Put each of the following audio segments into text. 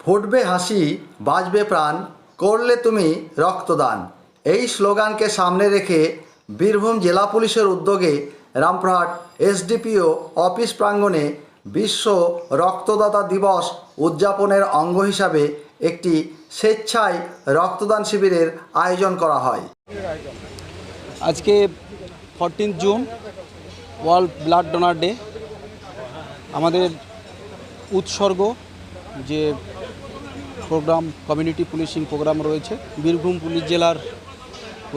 ফুটবে হাসি, বাজবে প্রাণ, করলে তুমি রক্তদান। এই স্লোগানকে সামনে রেখে বীরভূম জেলা পুলিশের উদ্যোগে রামপুরহাট এসডিপিও অফিস প্রাঙ্গণে বিশ্ব রক্তদাতা দিবস উদযাপনের অঙ্গ হিসাবে একটি স্বেচ্ছায় রক্তদান শিবিরের আয়োজন করা হয়। আজকে fourteen June world blood donor day আমাদের উৎসর্গ যে প্রোগ্রাম কমিউনিটি পুলিশিং প্রোগ্রাম রয়েছে বীরভূম পুলিশ জেলার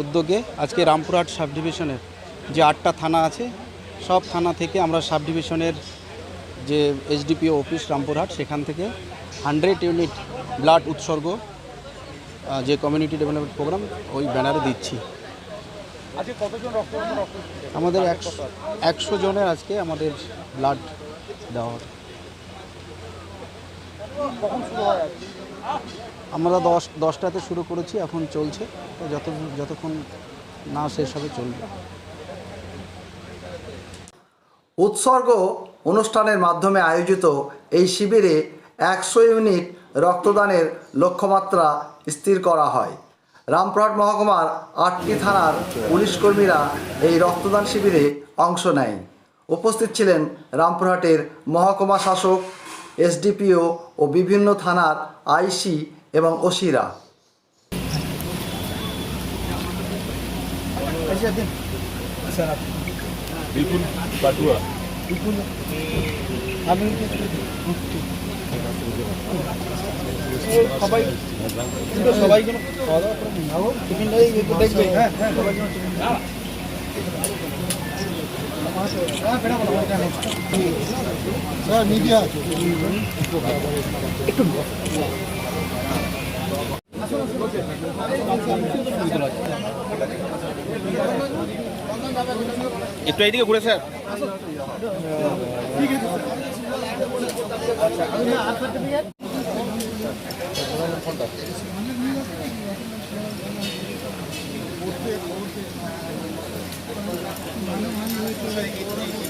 উদ্যোগে আজকে রামপুরহাট সাব ডিভিশনের যে আটটা থানা আছে সব থানা থেকে আমরা সাব ডিভিশনের যে এইচডিপিও অফিস রামপুরহাট সেখান থেকে হান্ড্রেড ইউনিট ব্লাড উৎসর্গ যে কমিউনিটি ডেভেলপমেন্ট প্রোগ্রাম ওই ব্যানারে দিচ্ছি? আমাদের একশো জনের আজকে আমাদের ব্লাড দেওয়া। আমরা দশ, দশটাতে শুরু করেছি, এখন চলছে। তো যত, যতক্ষণ না শেষ হবে, চলবে। উৎসর্গ অনুষ্ঠানের মাধ্যমে আয়োজিত এই শিবিরে একশো ইউনিট রক্তদানের লক্ষ্যমাত্রা স্থির করা হয়। রামপুরহাট মহকুমার আটটি থানার পুলিশ কর্মীরা এই রক্তদান শিবিরে অংশ নেয়। উপস্থিত ছিলেন রামপুরহাটের মহকুমা শাসক এসডিপিও ও বিভিন্ন থানার আইসি এবং ওসিরা। সবাই সবাই যেন খাওয়া দাওয়া করে দেখবে হ্যাঁ হ্যাঁ সবাই যেন আছে। একটু এইদিকে ঘুরে স্যার আসুন, আসুন। уже и